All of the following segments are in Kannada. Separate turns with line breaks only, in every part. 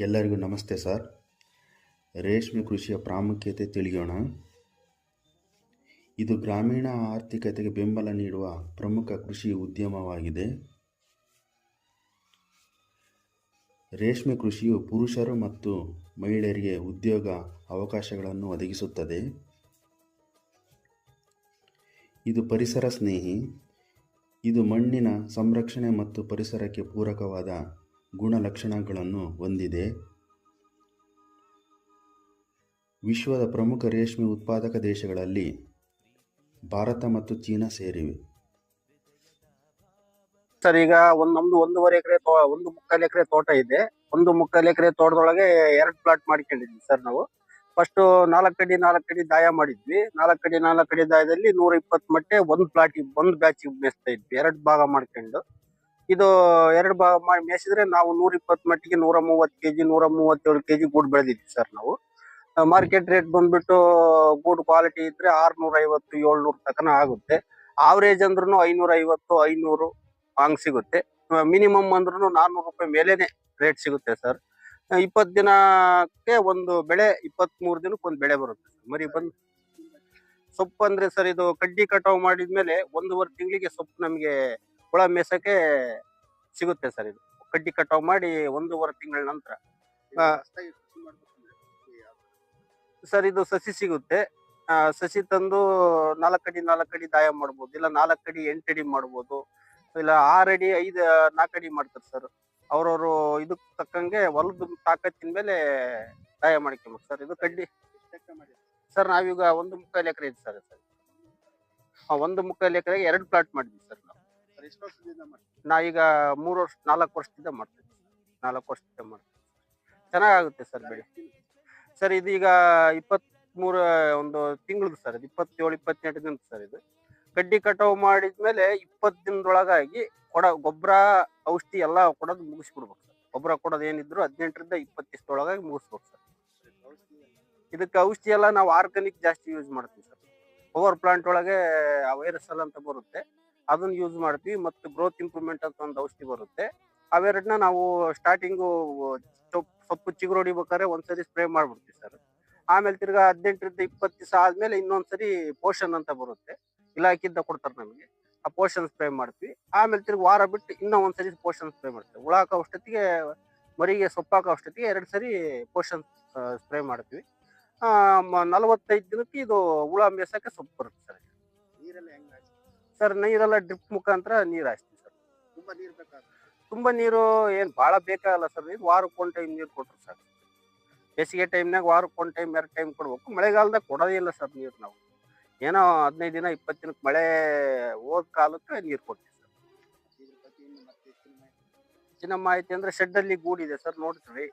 ಎಲ್ಲರಿಗೂ ನಮಸ್ತೆ ಸರ್. ರೇಷ್ಮೆ ಕೃಷಿಯ ಪ್ರಾಮುಖ್ಯತೆ ತಿಳಿಯೋಣ. ಇದು ಗ್ರಾಮೀಣ ಆರ್ಥಿಕತೆಗೆ ಬೆಂಬಲ ನೀಡುವ ಪ್ರಮುಖ ಕೃಷಿ ಉದ್ಯಮವಾಗಿದೆ. ರೇಷ್ಮೆ ಕೃಷಿಯು ಪುರುಷರು ಮತ್ತು ಮಹಿಳೆಯರಿಗೆ ಉದ್ಯೋಗ ಅವಕಾಶಗಳನ್ನು ಒದಗಿಸುತ್ತದೆ. ಇದು ಪರಿಸರ ಸ್ನೇಹಿ. ಇದು ಮಣ್ಣಿನ ಸಂರಕ್ಷಣೆ ಮತ್ತು ಪರಿಸರಕ್ಕೆ ಪೂರಕವಾದ ಗುಣಲಕ್ಷಣಗಳನ್ನು ಹೊಂದಿದೆ. ವಿಶ್ವದ ಪ್ರಮುಖ ರೇಷ್ಮೆ ಉತ್ಪಾದಕ ದೇಶಗಳಲ್ಲಿ ಭಾರತ ಮತ್ತು ಚೀನಾ ಸೇರಿವೆ.
ಸರ್, ಈಗ ಒಂದ್ ನಮ್ದು ಒಂದೂವರೆ ಎಕರೆ ಒಂದು ಮುಕ್ಕಾಲು ಎಕರೆ ತೋಟ ಇದೆ. ಒಂದು ಮುಕ್ಕಾಲು ಎಕರೆ ತೋಟದೊಳಗೆ ಎರಡ್ ಪ್ಲಾಟ್ ಮಾಡ್ಕೊಂಡಿದ್ವಿ ಸರ್ ನಾವು. ಫಸ್ಟ್ ನಾಲ್ಕು ಅಡಿ ನಾಲ್ಕು ಅಡಿ ದಾಯ ಮಾಡಿದ್ವಿ. ನಾಲ್ಕು ಅಡಿ ನಾಲ್ಕು ಅಡಿ ದಾಯದಲ್ಲಿ ನೂರ ಇಪ್ಪತ್ತು ಮಟ್ಟೆ ಒಂದ್ ಪ್ಲಾಟ್ ಒಂದ್ ಬ್ಯಾಚ್ ಬೆಸ್ತಾ ಇದ್ವಿ. ಎರಡ್ ಭಾಗ ಮಾಡ್ಕೊಂಡು. ಇದು ಎರಡು ಭಾಗ ಮಾಡಿ ಮೇಯಿಸಿದ್ರೆ ನಾವು ನೂರ ಇಪ್ಪತ್ತು ಮಟ್ಟಿಗೆ ನೂರ ಮೂವತ್ತು ಕೆಜಿ ನೂರ ಮೂವತ್ತೇಳು ಕೆಜಿ ಗೂಡು ಬೆಳೆದಿದ್ವಿ ಸರ್ ನಾವು. ಮಾರ್ಕೆಟ್ ರೇಟ್ ಬಂದ್ಬಿಟ್ಟು ಗೂಡು ಕ್ವಾಲಿಟಿ ಇದ್ರೆ ಆರ್ನೂರ ಐವತ್ತು ಏಳ್ನೂರ ತಕನ ಆಗುತ್ತೆ. ಆವ್ರೇಜ್ ಅಂದ್ರೂ ಐನೂರ ಐವತ್ತು ಐನೂರು ಹಂಗ್ ಸಿಗುತ್ತೆ. ಮಿನಿಮಮ್ ಅಂದ್ರೂ ನಾನ್ನೂರು ರೂಪಾಯಿ ಮೇಲೇನೆ ರೇಟ್ ಸಿಗುತ್ತೆ ಸರ್. ಇಪ್ಪತ್ತು ದಿನಕ್ಕೆ ಒಂದು ಬೆಳೆ ಇಪ್ಪತ್ತ್ ಮೂರು ದಿನಕ್ಕೆ ಒಂದು ಬೆಳೆ ಬರುತ್ತೆ. ಮರಿ ಬಂದು ಸೊಪ್ಪು ಅಂದ್ರೆ ಸರ್ ಇದು ಕಡ್ಡಿ ಕಟಾವು ಮಾಡಿದ್ಮೇಲೆ ಒಂದೂವರೆ ತಿಂಗಳಿಗೆ ಸೊಪ್ಪು ನಮಗೆ ಹುಳ ಮೇಸಕ್ಕೆ ಸಿಗುತ್ತೆ ಸರ್ ಇದು. ಕಡ್ಡಿ ಕಟಾವು ಮಾಡಿ ಒಂದೂವರೆ ತಿಂಗಳ ನಂತರ. ಸರ್ ಇದು ಸಸಿ ಸಿಗುತ್ತೆ. ಸಸಿ ತಂದು ನಾಲ್ಕಡಿ ನಾಲ್ಕಡಿ ದಾಯ ಮಾಡ್ಬೋದು. ಇಲ್ಲ ನಾಲ್ಕಡಿ ಎಂಟಡಿ ಮಾಡ್ಬೋದು. ಇಲ್ಲ ಆರಡಿ ಐದು ನಾಲ್ಕಡಿ ಮಾಡ್ತಾರೆ ಸರ್. ಅವ್ರವ್ರು ಇದಕ್ಕೆ ತಕ್ಕಂಗೆ ಹೊಲದ ತಾಕತ್ತಿನ ಮೇಲೆ ದಾಯ ಮಾಡ್ಕೊಬೇಕು ಸರ್. ಇದು ಕಡ್ಡಿ. ಸರ್ ನಾವೀಗ ಒಂದು ಮುಕ್ಕಾಲು ಎಕರೆ ಇದೆ ಸರ್. ಸರ್ ಒಂದು ಮುಕ್ಕಾಲು ಎಕರೆಗೆ ಎರಡು ಪ್ಲಾಟ್ ಮಾಡಿದ್ವಿ ಸರ್ ನಾವೀಗ ಮೂರು ವರ್ಷ, ನಾಲ್ಕು ವರ್ಷದಿಂದ ಮಾಡ್ತೀವಿ ನಾಲ್ಕು ವರ್ಷದಿಂದ ಮಾಡ್ತೀವಿ ಚೆನ್ನಾಗುತ್ತೆ ಸರ್ ಬೆಳೆ. ಸರ್ ಇದೀಗ ಇಪ್ಪತ್ತ್ ಮೂರ ಒಂದು ತಿಂಗಳದ್ದು ಸರ್, ಇದು ಇಪ್ಪತ್ತೇಳು, ಇಪ್ಪತ್ತೆಂಟು ದಿನದ ಸರ್ ಇದು. ಕಡ್ಡಿ ಕಟಾವು ಮಾಡಿದ್ಮೇಲೆ ಇಪ್ಪತ್ತು ದಿನದೊಳಗಾಗಿ ಕೊಡ, ಗೊಬ್ಬರ, ಔಷಧಿ ಎಲ್ಲ ಕೊಡೋದು ಮುಗಿಸ್ಬಿಡ್ಬೇಕು ಸರ್. ಗೊಬ್ಬರ ಕೊಡೋದು ಏನಿದ್ರು ಹದಿನೆಂಟರಿಂದ ಇಪ್ಪತ್ತು ದಿವಸದೊಳಗಾಗಿ ಮುಗಿಸ್ಬೇಕು ಸರ್. ಇದಕ್ಕೆ ಔಷಧಿ ಎಲ್ಲ ನಾವು ಆರ್ಗಾನಿಕ್ ಜಾಸ್ತಿ ಯೂಸ್ ಮಾಡ್ತೀವಿ ಸರ್. ಪವರ್ ಪ್ಲಾಂಟ್ ಒಳಗೆ ವೈರಸ್ ಎಲ್ಲ ಅಂತ ಬರುತ್ತೆ. ಅದನ್ನ ಯೂಸ್ ಮಾಡ್ತೀವಿ ಮತ್ತು ಗ್ರೋತ್ ಇಂಪ್ರೂವ್ಮೆಂಟ್ ಅಂತ ಒಂದು ಔಷಧಿ ಬರುತ್ತೆ. ಅವೆರಡನ್ನ ನಾವು ಸ್ಟಾರ್ಟಿಂಗು ಸೊಪ್ಪು ಚಿಗುರು ಹೊಡಿಬೇಕಾದ್ರೆ ಒಂದ್ಸರಿ ಸ್ಪ್ರೇ ಮಾಡ್ಬಿಡ್ತೀವಿ ಸರ್ ಆಮೇಲೆ ತಿರ್ಗಾ ಹದಿನೆಂಟರಿಂದ ಇಪ್ಪತ್ತು ದಿವಸ ಆದ್ಮೇಲೆ ಇನ್ನೊಂದ್ಸರಿ ಪೋಷನ್ ಅಂತ ಬರುತ್ತೆ. ಇಲಾಖೆಯಿಂದ ಕೊಡ್ತಾರೆ ನಮಗೆ. ಆ ಪೋಷನ್ ಸ್ಪ್ರೇ ಮಾಡ್ತೀವಿ. ಆಮೇಲೆ ತಿರ್ಗಿ ವಾರ ಬಿಟ್ಟು ಇನ್ನೂ ಒಂದ್ಸರಿ ಪೋಷನ್ ಸ್ಪ್ರೇ ಮಾಡ್ತೀವಿ. ಹುಳ ಹಾಕೋ ಅಷ್ಟೊತ್ತಿಗೆ ಮರಿಗೆ ಸೊಪ್ಪು ಹಾಕೋ ಅಷ್ಟೊತ್ತಿಗೆ ಎರಡು ಸರಿ ಪೋಷನ್ ಸ್ಪ್ರೇ ಮಾಡ್ತೀವಿ ನಲವತ್ತೈದು ದಿನಕ್ಕೆ ಇದು ಹುಳ ಮೇಸಕ್ಕೆ ಸೊಪ್ಪು ಬರುತ್ತೆ ಸರ್ ಸರ್ ನೀರೆಲ್ಲ ಡ್ರಿಪ್ ಮುಖಾಂತರ ನೀರು ಹಾಸ್ತೀವಿ ಸರ್.
ತುಂಬಾ ನೀರು ಬೇಕಾಗುತ್ತೆ.
ತುಂಬಾ ನೀರು ಏನ್ ಬಹಳ ಬೇಕಾಗಲ್ಲ ಸರ್ ಇದು ವಾರಕ್ಕೆ ಒಂದ್ ಟೈಮ್ ನೀರು ಕೊಟ್ರು ಸರ್. ಬೇಸಿಗೆ ಟೈಮ್ನಾಗ ವಾರಕ್ಕೆ ಒಂದ್ ಟೈಮ್ ಎರಡು ಟೈಮ್ ಕೊಡ್ಬೇಕು. ಮಳೆಗಾಲದಾಗ ಕೊಡೋದೇ ಇಲ್ಲ ಸರ್ ನೀರು ನಾವು. ಏನೋ ಹದಿನೈದು ದಿನ ಇಪ್ಪತ್ತು ದಿನಕ್ಕೆ ಮಳೆ ಹೋದ ಕಾಲಕ್ಕೆ ನೀರು ಕೊಡ್ತೀವಿ ಸರ್.
ಹೆಚ್ಚಿನ ಮಾಹಿತಿ
ಅಂದ್ರೆ ಶೆಡ್ ಅಲ್ಲಿ ಗೂಡಿದೆ ಸರ್ ನೋಡ್ತೀವಿ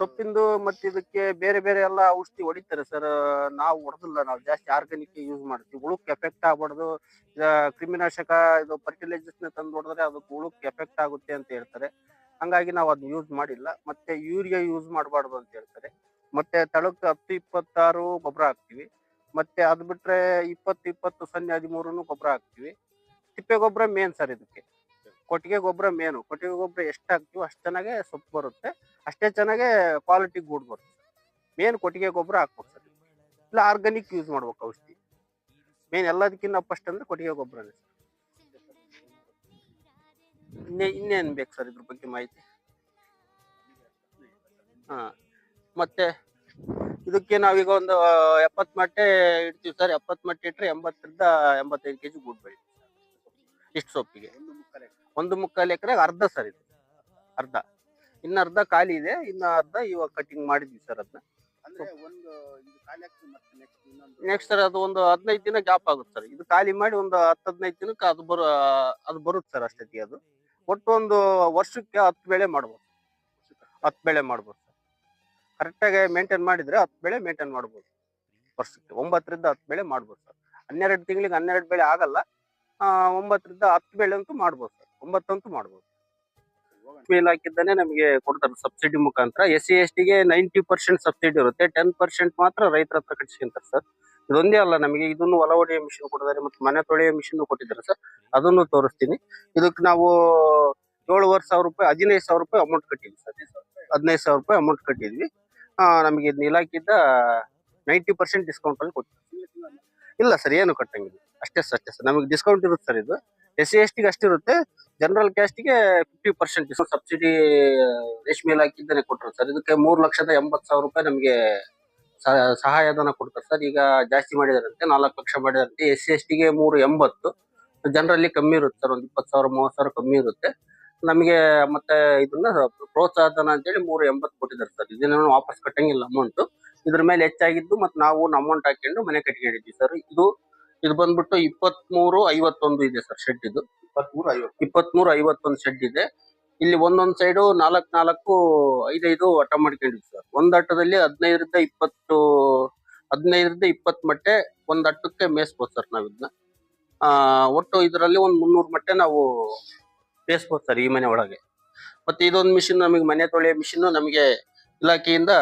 ಸೊಪ್ಪಿಂದು ಮತ್ತೆ ಇದಕ್ಕೆ ಬೇರೆ ಬೇರೆ ಎಲ್ಲ ಔಷಧಿ ಹೊಡಿತಾರೆ ಸರ್ ನಾವು ಹೊಡೆದಿಲ್ಲ, ನಾವು ಜಾಸ್ತಿ ಆರ್ಗಾನಿಕ್ ಯೂಸ್ ಮಾಡ್ತೀವಿ. ಹುಳುಕ್ ಎಫೆಕ್ಟ್ ಆಗ್ಬಾರ್ದು. ಕ್ರಿಮಿನಾಶಕ ಇದು ಫರ್ಟಿಲೈಸರ್ಸ್ನ ತಂದು ಹೊಡೆದ್ರೆ ಅದಕ್ಕೆ ಹುಳುಕ್ ಎಫೆಕ್ಟ್ ಆಗುತ್ತೆ ಅಂತ ಹೇಳ್ತಾರೆ. ಹಂಗಾಗಿ ನಾವು ಅದನ್ನ ಯೂಸ್ ಮಾಡಿಲ್ಲ. ಮತ್ತೆ ಯೂರಿಯಾ ಯೂಸ್ ಮಾಡಬಾರ್ದು ಅಂತ ಹೇಳ್ತಾರೆ. ಮತ್ತೆ ತಳಕ್ಕೆ ಹತ್ತು, ಇಪ್ಪತ್ತಾರು ಗೊಬ್ಬರ ಹಾಕ್ತಿವಿ. ಮತ್ತೆ ಅದ್ ಬಿಟ್ರೆ ಇಪ್ಪತ್ತು ಇಪ್ಪತ್ತು, ಸೊನ್ನೆ ಹದಿಮೂರನ್ನು ಗೊಬ್ಬರ ಹಾಕ್ತಿವಿ. ತಿಪ್ಪೆ ಗೊಬ್ಬರ ಮೇನ್ ಸರ್ ಇದಕ್ಕೆ. ಕೊಟ್ಟಿಗೆ ಗೊಬ್ಬರ ಮೇನು ಕೊಟ್ಟಿಗೆ ಗೊಬ್ಬರ ಎಷ್ಟು ಹಾಕ್ತೀವೋ ಅಷ್ಟು ಚೆನ್ನಾಗೆ ಸೊಪ್ಪು ಬರುತ್ತೆ. ಅಷ್ಟೇ ಚೆನ್ನಾಗೆ ಕ್ವಾಲಿಟಿ ಗೂಡ್ ಬರುತ್ತೆ. ಮೇನ್ ಕೊಟ್ಟಿಗೆ ಗೊಬ್ಬರ ಹಾಕ್ಬೇಕು ಸರ್. ಇಲ್ಲ ಆರ್ಗಾನಿಕ್ ಯೂಸ್ ಮಾಡ್ಬೇಕು ಔಷಧಿ. ಮೇನ್ ಎಲ್ಲದಕ್ಕಿಂತ ಫಸ್ಟ್ ಅಂದ್ರೆ ಕೊಟ್ಟಿಗೆ ಗೊಬ್ಬರನೇ ಇನ್ನೇ, ಇನ್ನೇನು ಬೇಕು ಸರ್ ಇದ್ರ ಬಗ್ಗೆ ಮಾಹಿತಿ? ಹಾ. ಮತ್ತೆ ಇದಕ್ಕೆ ನಾವೀಗ ಒಂದು, ಎಪ್ಪತ್ತು ಮಟ್ಟೆ ಇಡ್ತೀವಿ ಸರ್. ಎಪ್ಪತ್ತು ಮಟ್ಟೆ ಇಟ್ಟರೆ ಎಂಬತ್ತರಿಂದ ಎಂಬತ್ತೈದು ಕೆಜಿ ಗೂಡ್ ಬೆಳಿತೀವಿ. ಇಷ್ಟು ಸೊಪ್ಪಿಗೆ.
ಒಂದು ಮುಕ್ಕಾಲೆ
ಎಕರೆ. ಅರ್ಧ ಸರ್ ಇದು. ಅರ್ಧ. ಇನ್ನ ಅರ್ಧ ಖಾಲಿ ಇದೆ ಇನ್ನ ಅರ್ಧ ಇವಾಗ ಕಟಿಂಗ್ ಮಾಡಿದ್ವಿ ಸರ್ ಅದನ್ನ
ನೆಕ್ಸ್ಟ್
ಸರ್ ಅದು ಒಂದು ಹದಿನೈದು ದಿನ ಗ್ಯಾಪ್ ಆಗುತ್ತೆ ಸರ್. ಇದು ಖಾಲಿ ಮಾಡಿ ಒಂದು ಹತ್ತು ಹದಿನೈದು ದಿನಕ್ಕೆ ಅದು ಬರೋ ಅದು ಬರುತ್ತೆ ಸರ್ ಅಷ್ಟೊತ್ತಿಗೆ ಅದು. ಒಟ್ಟು ಒಂದು ವರ್ಷಕ್ಕೆ ಹತ್ತು ಬೆಳೆ ಮಾಡ್ಬೋದು. ಹತ್ತು ಬೆಳೆ ಮಾಡ್ಬೋದು ಸರ್. ಕರೆಕ್ಟಾಗಿ ಮೇಂಟೈನ್ ಮಾಡಿದ್ರೆ ಹತ್ತು ಬೆಳೆ ಮೇಂಟೈನ್ ಮಾಡ್ಬೋದು. ವರ್ಷಕ್ಕೆ ಒಂಬತ್ತರಿಂದ ಹತ್ತು ಬೆಳೆ ಮಾಡ್ಬೋದು ಸರ್. ಹನ್ನೆರಡು ತಿಂಗಳಿಗೆ ಹನ್ನೆರಡು ಬೆಳೆ ಆಗಲ್ಲ. ಒಂಬತ್ತರಿಂದ ಹತ್ತು ಬೆಳೆ ಅಂತೂ ಮಾಡ್ಬೋದು ಸರ್. ಒಂಬತ್ತಂತೂ ಮಾಡ್ಬೋದು. ಇಲಾಖೆಯಿಂದಾನೆ ನಮಗೆ ಕೊಡ್ತಾರೆ ಸಬ್ಸಿಡಿ ಮುಖಾಂತರ. ಎಸ್ ಸಿ ಎಸ್ ಟಿಗೆ ನೈಂಟಿ ಪರ್ಸೆಂಟ್ ಸಬ್ಸಿಡಿ ಇರುತ್ತೆ. ಟೆನ್ ಪರ್ಸೆಂಟ್ ಮಾತ್ರ ರೈತರ ಹತ್ರ ಕಟ್ಟಿಸ್ಕೊಂತಾರೆ ಸರ್. ಇದೊಂದೇ ಅಲ್ಲ ನಮಗೆ ಇದನ್ನು ಹೊಲ ಹೊಡೆಯೋ ಮಿಷಿನ್ ಕೊಟ್ಟಿದ್ದಾರೆ ಮತ್ತು ಮನೆ ತೊಳೆಯೋ ಮಿಷಿನ್ ಕೊಟ್ಟಿದ್ದಾರೆ ಸರ್. ಅದನ್ನು ತೋರಿಸ್ತೀನಿ. ಇದಕ್ಕೆ ನಾವು ಏಳುವರೆ ಸಾವಿರ ರೂಪಾಯಿ, ಹದಿನೈದು ಸಾವಿರ ರೂಪಾಯಿ ಅಮೌಂಟ್ ಕಟ್ಟಿದ್ವಿ ಸರ್. ಹದಿನೈದು ಸಾವಿರ ರೂಪಾಯಿ ಅಮೌಂಟ್ ಕಟ್ಟಿದ್ವಿ. ನಮಗೆ ಇದನ್ನ ಇಲಾಖೆಯಿಂದ ನೈಂಟಿ ಪರ್ಸೆಂಟ್ ಡಿಸ್ಕೌಂಟ್ ಅಲ್ಲಿ ಕೊಡ್ತೀವಿ ಇಲ್ಲ ಸರ್, ಏನು ಕಟ್ಟಂಗಿಲ್ಲ. ಅಷ್ಟೇ ಸರ್ ಅಷ್ಟೇ ಸರ್. ನಮಗೆ ಡಿಸ್ಕೌಂಟ್ ಇರುತ್ತೆ ಸರ್ ಇದು. ಎಸ್ ಸಿ ಎಸ್ ಟಿಗೆ ಅಷ್ಟಿರುತ್ತೆ ಜನರಲ್ ಕ್ಯಾಸ್ಟ್ಗೆ ಫಿಫ್ಟಿ ಪರ್ಸೆಂಟ್ ಡಿಸ್ಕೌಂಟ್ ಸಬ್ಸಿಡಿ ರೇಷ್ಮೆ ಇಲಾಖೆಯಿಂದನೇ ಕೊಟ್ಟರು ಸರ್. ಇದಕ್ಕೆ ಮೂರು ಲಕ್ಷದ ಎಂಬತ್ತು ಸಾವಿರ ರೂಪಾಯಿ ನಮಗೆ ಸಹಾಯಧನ ಕೊಡ್ತಾರೆ ಸರ್. ಈಗ ಜಾಸ್ತಿ ಮಾಡಿದಾರಂತೆ, ನಾಲ್ಕು ಲಕ್ಷ ಮಾಡಿದಾರಂತೆ. ಎಸ್ ಸಿ ಎಸ್ ಟಿಗೆ ಮೂರು ಎಂಬತ್ತು. ಜನರಲ್ಲಿ ಕಮ್ಮಿ ಇರುತ್ತೆ ಸರ್. ಒಂದು ಇಪ್ಪತ್ತು ಸಾವಿರ, ಮೂವತ್ತು ಸಾವಿರ ಕಮ್ಮಿ ಇರುತ್ತೆ. ನಮಗೆ ಮತ್ತೆ ಇದನ್ನ ಪ್ರೋತ್ಸಾಹಧನ ಅಂತೇಳಿ ಮೂರು ಎಂಬತ್ತು ಕೊಟ್ಟಿದ್ದಾರೆ ಸರ್. ಇದನ್ನ ವಾಪಸ್ ಕಟ್ಟಂಗಿಲ್ಲ ಅಮೌಂಟ್ ಇದ್ರ ಮೇಲೆ ಹೆಚ್ಚಾಗಿದ್ದು ಮತ್ತೆ ನಾವು ಅಮೌಂಟ್ ಹಾಕೊಂಡು ಮನೆ ಕಟ್ಕೊಂಡಿದ್ವಿ ಸರ್. ಇದು ಇದು ಬಂದ್ಬಿಟ್ಟು ಇಪ್ಪತ್ಮೂರು ಐವತ್ತೊಂದು ಇದೆ ಸರ್ ಶೆಡ್ ಇದು.
ಇಪ್ಪತ್ಮೂರು ಐವತ್ತು.
ಐವತ್ತೊಂದು ಶೆಡ್ ಇದೆ. ಇಲ್ಲಿ ಒಂದೊಂದ್ ಸೈಡು ನಾಲ್ಕು ನಾಲ್ಕು ಐದೈದು ಅಟ ಮಾಡ್ಕೊಂಡಿದ್ವಿ ಸರ್. ಒಂದ್ ಅಟ್ಟದಲ್ಲಿ ಹದಿನೈದರಿಂದ ಇಪ್ಪತ್ತು ಹದಿನೈದರಿಂದ ಇಪ್ಪತ್ತು ಮಟ್ಟೆ ಒಂದ್ ಅಟ್ಟಕ್ಕೆ ಮೇಯಿಸ್ಬೋದು ಸರ್ ನಾವ್ ಇದನ್ನ ಆ ಒಟ್ಟು ಇದರಲ್ಲಿ ಒಂದ್ ಮುನ್ನೂರು ಮಟ್ಟೆ ನಾವು ಮೇಯಿಸ್ಬೋದು ಸರ್ ಈ ಮನೆ ಒಳಗೆ. ಮತ್ತೆ ಇದೊಂದು ಮಿಷಿನ್ ನಮಗೆ ಮನೆ ತೊಳೆಯೋ ಮಿಷಿನ್ ನಮಗೆ ಇಲಾಖೆಯಿಂದ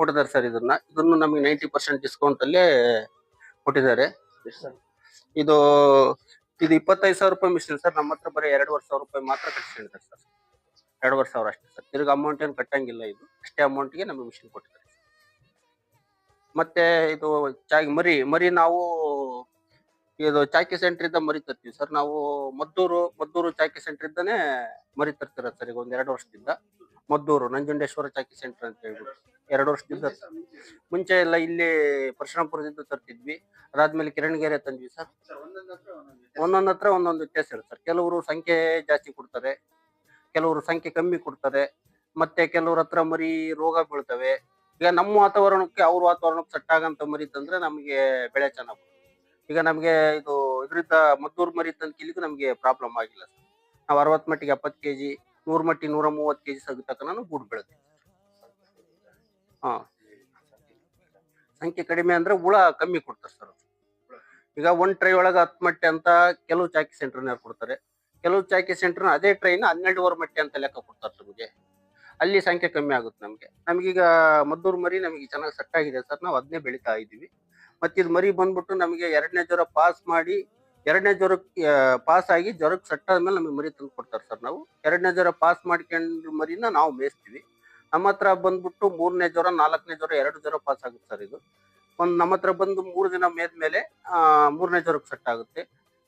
ಕೊಡ್ತಾರೆ ಸರ್ ಇದನ್ನ. ಇದನ್ನು ನಮಗೆ ನೈಂಟಿ ಪರ್ಸೆಂಟ್ ಡಿಸ್ಕೌಂಟ್ ಅಲ್ಲೇ ಕೊಟ್ಟಿದ್ದಾರೆ. ಇದು ಇದು ಇಪ್ಪತ್ತೈದು ಸಾವಿರ ರೂಪಾಯಿ ಮಿಷನ್ ಸರ್. ನಮ್ಮ ಹತ್ರ ಬರೀ ಎರಡುವರೆ ಸಾವಿರ ರೂಪಾಯಿ ಮಾತ್ರ ಕಟ್ಸ್ಕೊಂಡಿದ್ದಾರೆ ಸರ್. ಎರಡುವರೆ ಸಾವಿರ ಅಷ್ಟೇ ಸರ್. ತಿರ್ಗಿ ಅಮೌಂಟ್ ಏನು ಕಟ್ಟಂಗಿಲ್ಲ ಇದು. ಅಷ್ಟೇ ಅಮೌಂಟ್ಗೆ ನಮಗೆ ಮಿಷಿನ್ ಕೊಟ್ಟಿದ್ದಾರೆ ಮತ್ತೆ ಇದು ಚಾಕಿ ಮರಿ ಮರಿ ನಾವು ಇದು ಚಾಕಿ ಸೆಂಟರ್ ಇಂದ ಮರಿ ತರ್ತೀವಿ ಸರ್. ನಾವು ಮದ್ದೂರು ಮದ್ದೂರು ಚಾಕಿ ಸೆಂಟರ್ ಇಂದಾನೆ ಮರಿ ತರ್ತಿರೋದು ಸರ್ ಈಗ ಒಂದ್ ಎರಡು ವರ್ಷದಿಂದ. ಮದ್ದೂರು ನಂಜುಂಡೇಶ್ವರ ಚಾಕಿ ಸೆಂಟರ್ ಅಂತ ಹೇಳ್ಬಿಟ್ಟು ಎರಡು ವರ್ಷದಿಂದ ಮುಂಚೆ ಎಲ್ಲ ಇಲ್ಲಿ ಪರಶುರಾಮಪುರದಿಂದ ತರ್ತಿದ್ವಿ. ಅದಾದ್ಮೇಲೆ ಕಿರಣ್ಗೆರೆ ತಂದ್ವಿ ಸರ್
ಒಂದೊಂದ್ ಹತ್ರ ಒಂದೊಂದು ವ್ಯತ್ಯಾಸ.
ಇರುತ್ತೆ ಸರ್ ಕೆಲವರು ಸಂಖ್ಯೆ ಜಾಸ್ತಿ ಕೊಡ್ತಾರೆ, ಕೆಲವರು ಸಂಖ್ಯೆ ಕಮ್ಮಿ ಕೊಡ್ತಾರೆ, ಮತ್ತೆ ಕೆಲವ್ರ ಹತ್ರ ಮರಿ ರೋಗ ಬೀಳ್ತವೆ. ಈಗ ನಮ್ಮ ವಾತಾವರಣಕ್ಕೆ ಅವ್ರ ವಾತಾವರಣಕ್ಕೆ ಸೆಟ್ ಆಗಂತ ಮರಿ ತಂದ್ರೆ ನಮಗೆ ಬೆಳೆ ಚೆನ್ನಾಗಿ ಈಗ ನಮಗೆ ಇದು ಇದರಿಂದ ಮದ್ದೂರು ಮರಿ ತಂದ್ಕಿಲಿಗೂ ನಮಗೆ ಪ್ರಾಬ್ಲಮ್ ಆಗಿಲ್ಲ ಸರ್ ನಾವು ಅರವತ್ತು ಮಟ್ಟಿಗೆ ಎಪ್ಪತ್ತು ಕೆಜಿ ನೂರು ಮಟ್ಟಿ ನೂರ ಮೂವತ್ತು ಕೆಜಿ ಸಗ ನಾನು ಗೂಡು ಬೆಳೆದ. ಹಾ. ಸಂಖ್ಯೆ ಕಡಿಮೆ ಅಂದ್ರೆ ಹುಳ ಕಮ್ಮಿ ಕೊಡ್ತಾರೆ ಸರ್ ಈಗ ಒಂದ್ ಟ್ರೈ ಒಳಗೆ ಹತ್ತು ಮಟ್ಟೆ ಅಂತ ಕೆಲವು ಚಾಕಿ ಸೆಂಟರ್ನ ಕೊಡ್ತಾರೆ. ಕೆಲವು ಚಾಕಿ ಸೆಂಟರ್ ಅದೇ ಟ್ರೈನ್ ಹನ್ನೆರಡುವರೆ ಮಟ್ಟೆ ಅಂತ ಲೆಕ್ಕ ಕೊಡ್ತಾರೆ ನಮಗೆ. ಅಲ್ಲಿ ಸಂಖ್ಯೆ ಕಮ್ಮಿ ಆಗುತ್ತೆ ನಮಗೆ. ನಮಗೀಗ ಮದ್ದೂರು ಮರಿ ನಮಗೆ ಚೆನ್ನಾಗಿ ಸೆಟ್ ಆಗಿದೆ ಸರ್. ನಾವು ಅದನ್ನೇ ಬೆಳಿತಾ ಇದ್ದೀವಿ ಮತ್ತೆ ಮರಿ ಬಂದ್ಬಿಟ್ಟು ನಮಗೆ ಎರಡನೇ ಜ್ವರ ಪಾಸ್ ಮಾಡಿ ಎರಡನೇ ಜ್ವರಕ್ಕೆ ಪಾಸ್ ಆಗಿ ಜ್ವರಕ್ಕೆ ಸೆಟ್ ಆದ್ಮೇಲೆ ನಮಗೆ ಮರಿ ತಂದು ಕೊಡ್ತಾರೆ ಸರ್ ನಾವು. ಎರಡನೇ ಜ್ವರ ಪಾಸ್ ಮಾಡ್ಕೊಂಡು ಮರಿನ ನಾವು ಮೇಯಿಸ್ತೀವಿ. ನಮ್ಮ ಹತ್ರ ಬಂದ್ಬಿಟ್ಟು ಮೂರನೇ ಜ್ವರ, ನಾಲ್ಕನೇ ಜ್ವರ ಎರಡು ಜ್ವರ ಪಾಸ್ ಆಗುತ್ತೆ ಸರ್ ಇದು. ಒಂದು ನಮ್ಮ ಹತ್ರ ಬಂದು ಮೂರು ದಿನ ಮೇಲೆ ಮೂರನೇ ಜ್ವರಕ್ಕೆ ಸೆಟ್ ಆಗುತ್ತೆ.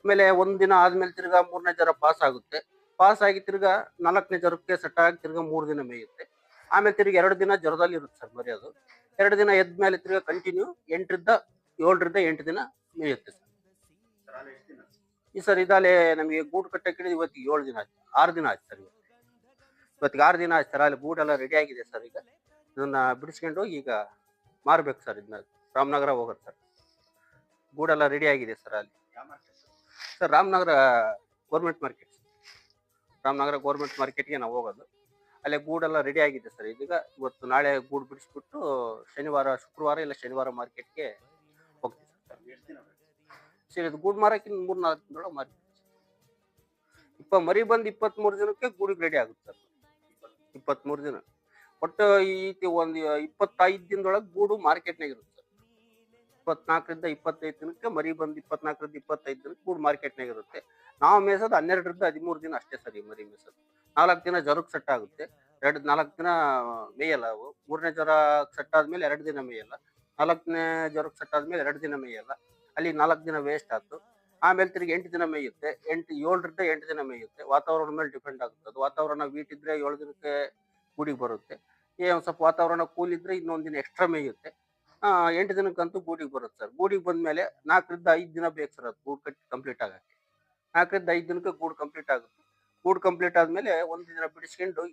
ಆಮೇಲೆ ಒಂದು ದಿನ ಆದ್ಮೇಲೆ ತಿರ್ಗಾ ಮೂರನೇ ಜ್ವರ ಪಾಸ್ ಆಗುತ್ತೆ. ಪಾಸ್ ಆಗಿ ತಿರ್ಗಾ ನಾಲ್ಕನೇ ಜ್ವರಕ್ಕೆ ಸೆಟ್ ಆಗಿ ತಿರ್ಗಾ ಮೂರು ದಿನ ಮೇಯುತ್ತೆ. ಆಮೇಲೆ ತಿರ್ಗಿ ಎರಡು ದಿನ ಜ್ವರದಲ್ಲಿ ಇರುತ್ತೆ ಸರ್ ಮರಿ ಅದು. ಎರಡು ದಿನ ಎದ್ಮೇಲೆ ತಿರ್ಗಾ ಕಂಟಿನ್ಯೂ ಎಂಟರಿಂದ ಏಳರಿಂದ ಎಂಟು ದಿನ ಮೇಯುತ್ತೆ ಸರ್. ಈ ಸರ್ ಇದಾಲೆ ನಮಗೆ ಗೂಡು ಕಟ್ಟಕ್ಕೆ ಇವತ್ತಿಗೆ ಏಳು ದಿನ ಆಯ್ತು. ಆರು ದಿನ ಆಯ್ತು ಸರ್ ಇವತ್ತು. ಇವತ್ತಿಗೆ ಆರು ದಿನ ಆಯ್ತು ಸರ್. ಅಲ್ಲಿ ಗೂಡೆಲ್ಲ ರೆಡಿ ಆಗಿದೆ ಸರ್ ಈಗ. ಇದನ್ನ ಬಿಡಿಸ್ಕೊಂಡು ಹೋಗಿ ಈಗ ಮಾರ್ಬೇಕು ಸರ್ ಇದನ್ನ. ರಾಮನಗರ ಹೋಗೋದು ಸರ್. ಗೂಡೆಲ್ಲ ರೆಡಿ ಆಗಿದೆ ಸರ್ ಅಲ್ಲಿ.
Sir?
Sir Ramanagara government market Ramanagara government ಮಾರ್ಕೆಟ್ಗೆ ನಾವು ಹೋಗೋದು. ಅಲ್ಲೇ ಗೂಡೆಲ್ಲ ರೆಡಿ ಆಗಿದೆ ಸರ್. ಇದೀಗ ಇವತ್ತು ನಾಳೆ ಗೂಡು ಬಿಡಿಸ್ಬಿಟ್ಟು ಶನಿವಾರ, ಶುಕ್ರವಾರ ಇಲ್ಲ ಶನಿವಾರ ಮಾರ್ಕೆಟ್ಗೆ ಹೋಗ್ತೀವಿ ಸರ್.
ಎಷ್ಟು ದಿನ ಬೇಕು?
ಸರ್ ಇದು ಗೂಡು ಮಾರಕ್ಕೆ ಮೂರ್ ನಾಲ್ಕು ದಿನದೊಳಗೆ ಮಾರಿ ಇಪ್ಪ ಮರಿ ಬಂದು ಇಪ್ಪತ್ಮೂರು ದಿನಕ್ಕೆ ಗೂಡಿಗೆ ರೆಡಿ ಆಗುತ್ತೆ ಸರ್ ಇಪ್ಪತ್ಮೂರು ದಿನ. ಒಟ್ಟು ಈ ರೀತಿ ಒಂದು ಇಪ್ಪತ್ತೈದು ದಿನದೊಳಗೆ ಗೂಡು ಮಾರ್ಕೆಟ್ನಾಗ ಇರುತ್ತೆ ಇಪ್ಪತ್ನಾಲ್ಕರಿಂದ ಇಪ್ಪತ್ತೈದು ದಿನಕ್ಕೆ ಮರಿ ಬಂದು ಇಪ್ಪತ್ನಾಲ್ಕರಿಂದ ಇಪ್ಪತ್ತೈದು ದಿನಕ್ಕೆ ಗೂಡು ಮಾರ್ಕೆಟ್ನಾಗ ಇರುತ್ತೆ. ನಾವು ಮೇಸೋದು ಹನ್ನೆರಡರಿಂದ ಹದಿಮೂರು ದಿನ ಅಷ್ಟೇ ಸರಿ ಮರಿ ಮೇಸೋದು. ನಾಲ್ಕು ದಿನ ಜ್ವರಕ್ಕೆ ಸೆಟ್ ಆಗುತ್ತೆ. ಎರಡು ನಾಲ್ಕು ದಿನ ಮೇಯಲ್ಲ ಅವು. ಮೂರನೇ ಜ್ವರ ಸೆಟ್ ಆದ್ಮೇಲೆ ಎರಡು ದಿನ ಮೇಯಲ್ಲ. ನಾಲ್ಕನೇ ಜ್ವರಕ್ಕೆ ಸೆಟ್ ಆದ್ಮೇಲೆ ಎರಡು ದಿನ ಮೇಯಲ್ಲ. ಅಲ್ಲಿ ನಾಲ್ಕು ದಿನ ವೇಸ್ಟ್ ಆಯ್ತು. ಆಮೇಲೆ ತಿರುಗಿ ಎಂಟು ದಿನ ಮೇಯುತ್ತೆ. ಎಂಟು, ಏಳರಿಂದ ಎಂಟು ದಿನ ಮೇಯುತ್ತೆ. ವಾತಾವರಣ ಮೇಲೆ ಡಿಪೆಂಡ್ ಆಗುತ್ತೆ. ಅದು ವಾತಾವರಣ ವೀಟ್ ಇದ್ರೆ ಏಳು ದಿನಕ್ಕೆ ಗೂಡಿಗೆ ಬರುತ್ತೆ. ಏ, ಒಂದು ಸ್ವಲ್ಪ ವಾತಾವರಣ ಕೂಲ್ ಇದ್ರೆ ಇನ್ನೊಂದು ದಿನ ಎಕ್ಸ್ಟ್ರಾ ಮೇಯುತ್ತೆ. ಎಂಟು ದಿನಕ್ಕಂತೂ ಗೂಡಿಗೆ ಬರುತ್ತೆ ಸರ್ ಗೂಡಿಗೆ ಬಂದ್ಮೇಲೆ ನಾಲ್ಕರಿಂದ ಐದು ದಿನ ಬೇಕು ಸರ್ ಅದು ಗೂಡು ಕಟ್ಟಿ ಕಂಪ್ಲೀಟ್ ಆಗಕ್ಕೆ. ನಾಲ್ಕರಿಂದ ಐದು ದಿನಕ್ಕೆ ಗೂಡು ಕಂಪ್ಲೀಟ್ ಆಗುತ್ತೆ. ಗೂಡು ಕಂಪ್ಲೀಟ್ ಆದ್ಮೇಲೆ ಒಂದು ದಿನ ಬಿಡಿಸ್ಕೊಂಡು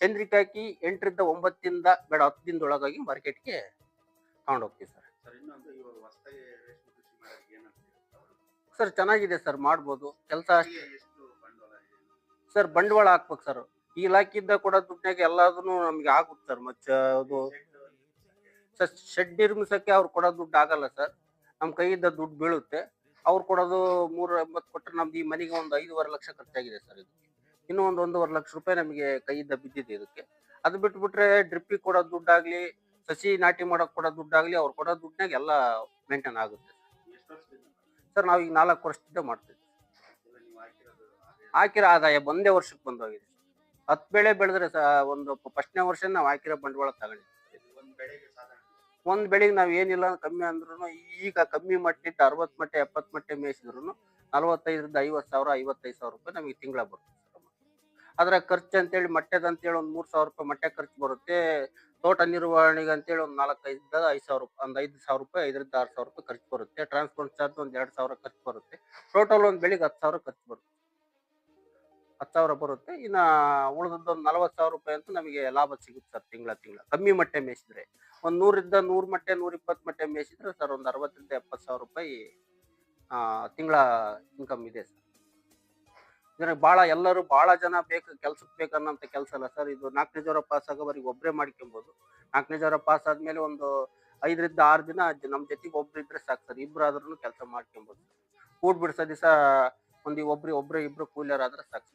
ಚಂದ್ರಿಕೆ ಹಾಕಿ ಎಂಟರಿಂದ ಒಂಬತ್ತಿಂದ ಬೇಡ, ಹತ್ತು ದಿನದೊಳಗಾಗಿ ಮಾರ್ಕೆಟ್ಗೆ ತಗೊಂಡೋಗ್ತೀವಿ ಸರ್
ಸರ್
ಚೆನ್ನಾಗಿದೆ ಸರ್ ಮಾಡ್ಬೋದು. ಕೆಲಸ ಸರ್ ಬಂಡವಾಳ ಹಾಕ್ಬೇಕು ಸರ್. ಈ ಇಲಾಖೆಯಿಂದ ಕೂಡ ದುಡ್ಡಾಗ ಎಲ್ಲದನ್ನು ನಮ್ಗೆ ಆಗುತ್ತೆ ಸರ್ ಮತ್ತೆ ಅದು ಸರ್ ಶೆಡ್ ನಿರ್ಮಿಸಕ್ಕೆ ಅವ್ರು ಕೊಡೋ ದುಡ್ಡು ಆಗಲ್ಲ ಸರ್. ನಮ್ಮ ಕೈಯಿಂದ ದುಡ್ಡು ಬೀಳುತ್ತೆ. ಅವ್ರು ಕೊಡೋದು ಮೂರ ಎಂಬತ್ತು ಕೊಟ್ಟರೆ ನಮ್ದು ಈ ಮನೆಗೆ ಒಂದು ಐದೂವರೆ ಲಕ್ಷ ಖರ್ಚಾಗಿದೆ ಸರ್ ಇದು. ಇನ್ನೂ ಒಂದು ಒಂದೂವರೆ ಲಕ್ಷ ರೂಪಾಯಿ ನಮಗೆ ಕೈಯಿಂದ ಬಿದ್ದಿದೆ ಇದಕ್ಕೆ. ಅದು ಬಿಟ್ಬಿಟ್ರೆ ಡ್ರಿಪ್ಪಿಗೆ ಕೊಡೋ ದುಡ್ಡಾಗ್ಲಿ ಸಸಿ ನಾಟಿ ಮಾಡೋಕೆ ಕೊಡೋ ದುಡ್ಡಾಗ್ಲಿ ಅವ್ರು ಕೊಡೋ ದುಡ್ಡಿನಾಗ ಎಲ್ಲ ಮೇಂಟೈನ್ ಆಗುತ್ತೆ ಸರ್ ನಾವು ಈಗ ನಾಲ್ಕು ವರ್ಷದಿಂದ
ನೀವು
ಹಾಕಿರೋ ಆದಾಯ ಒಂದೇ ವರ್ಷಕ್ಕೆ ಬಂದೋಗಿದೆ. ಹತ್ತು ಬೆಳೆ ಬೆಳೆದ್ರೆ ಸ, ಒಂದು ಫಸ್ಟ್ನೇ ವರ್ಷ ನಾವು ಹಾಕಿರೋ ಬಂಡವಾಳ ತಗೊಂಡಿದ್ವಿ.
ಒಂದು ಬೆಳೆಗೆ
ನಾವು ಏನಿಲ್ಲ ಕಮ್ಮಿ ಅಂದ್ರೂ ಈಗ ಕಮ್ಮಿ ಮಟ್ಟಿಟ್ಟು ಅರವತ್ತು ಮಟ್ಟೆ, ಎಪ್ಪತ್ತು ಮಟ್ಟೆ ಮೇಯಿಸಿದ್ರು ನಲವತ್ತೈದರಿಂದ ಐವತ್ತು ಸಾವಿರ, ಐವತ್ತೈದು ಸಾವಿರ ರೂಪಾಯಿ ನಮಗೆ ತಿಂಗಳ ಬರುತ್ತೆ ಅದರ ಖರ್ಚು ಅಂತೇಳಿ ಮಟ್ಟೆದಂತೇಳಿ ಒಂದು ಮೂರ್ ಸಾವಿರ ರೂಪಾಯಿ ಮಟ್ಟೆ ಖರ್ಚು ಬರುತ್ತೆ. ತೋಟ ನಿರ್ವಹಣೆಗೆ ಅಂತೇಳಿ ಒಂದ್ ನಾಲ್ಕೈದ ಐದು ಸಾವಿರ ರೂಪಾಯಿ ಒಂದ್ ಐದು ಸಾವಿರ ರೂಪಾಯಿ, ಐದರಿಂದ ಆರು ಸಾವಿರ ರೂಪಾಯಿ ಖರ್ಚು ಬರುತ್ತೆ. ಟ್ರಾನ್ಸ್ಪೋರ್ಟ್ ಚಾರ್ಜ್ ಒಂದ್ ಎರಡು ಸಾವಿರ ಖರ್ಚು ಬರುತ್ತೆ. ಟೋಟಲ್ ಒಂದ್ ಬೆಳಿಗ್ಗೆ ಹತ್ತು ಸಾವಿರ ಖರ್ಚು ಬರುತ್ತೆ. ಹತ್ತು ಸಾವಿರ ಬರುತ್ತೆ. ಇನ್ನ ಉಳಿದದ್ದು ಒಂದು ನಲವತ್ತು ಸಾವಿರ ರೂಪಾಯಿ ಅಂತ ನಮಗೆ ಲಾಭ ಸಿಗುತ್ತೆ ಸರ್ ತಿಂಗಳ ತಿಂಗಳ. ಕಮ್ಮಿ ಮಟ್ಟೆ ಮೇಯಿಸಿದ್ರೆ. ಒಂದ್ ನೂರಿಂದ ನೂರ್ ಮಟ್ಟೆ, ನೂರ ಇಪ್ಪತ್ತು ಮಟ್ಟೆ ಮೇಯಿಸಿದ್ರೆ ಸರ್ ಒಂದ್ ಅರವತ್ತರಿಂದ ಎಪ್ಪತ್ತು ಸಾವಿರ ರೂಪಾಯಿ ತಿಂಗಳ ಇನ್ಕಮ್ ಇದೆ ಸರ್. ಇದ್ರಾಗ ಬಹಳ ಎಲ್ಲರೂ ಬಹಳ ಜನ ಬೇಕು ಕೆಲ್ಸಕ್ಕೆ ಬೇಕನ್ನೋಂಥ ಕೆಲಸ ಅಲ್ಲ ಸರ್. ಇದು ನಾಲ್ಕನೇ ಜ್ವರ ಪಾಸ್ ಆಗೋವರೆಗೆ ಒಬ್ಬರೇ ಮಾಡ್ಕೊಬೋದು. ನಾಲ್ಕನೇ ಜ್ವರ ಪಾಸ್ ಆದ್ಮೇಲೆ ಒಂದು ಐದರಿಂದ ಆರು ದಿನ ನಮ್ಮ ಜೊತೆಗೆ ಒಬ್ರು ಇದ್ರೆ ಸಾಕು ಸರ್. ಇಬ್ರು ಆದ್ರೂ ಕೆಲಸ ಮಾಡ್ಕೊಬೋದು ಕೂಡ್ ಬಿಡ್ಸೋ ದಿವಸ ಒಂದು ಒಬ್ರು ಒಬ್ರು ಇಬ್ರು ಕೂಲಿಯರ್ ಆದ್ರೆ ಸಾಕು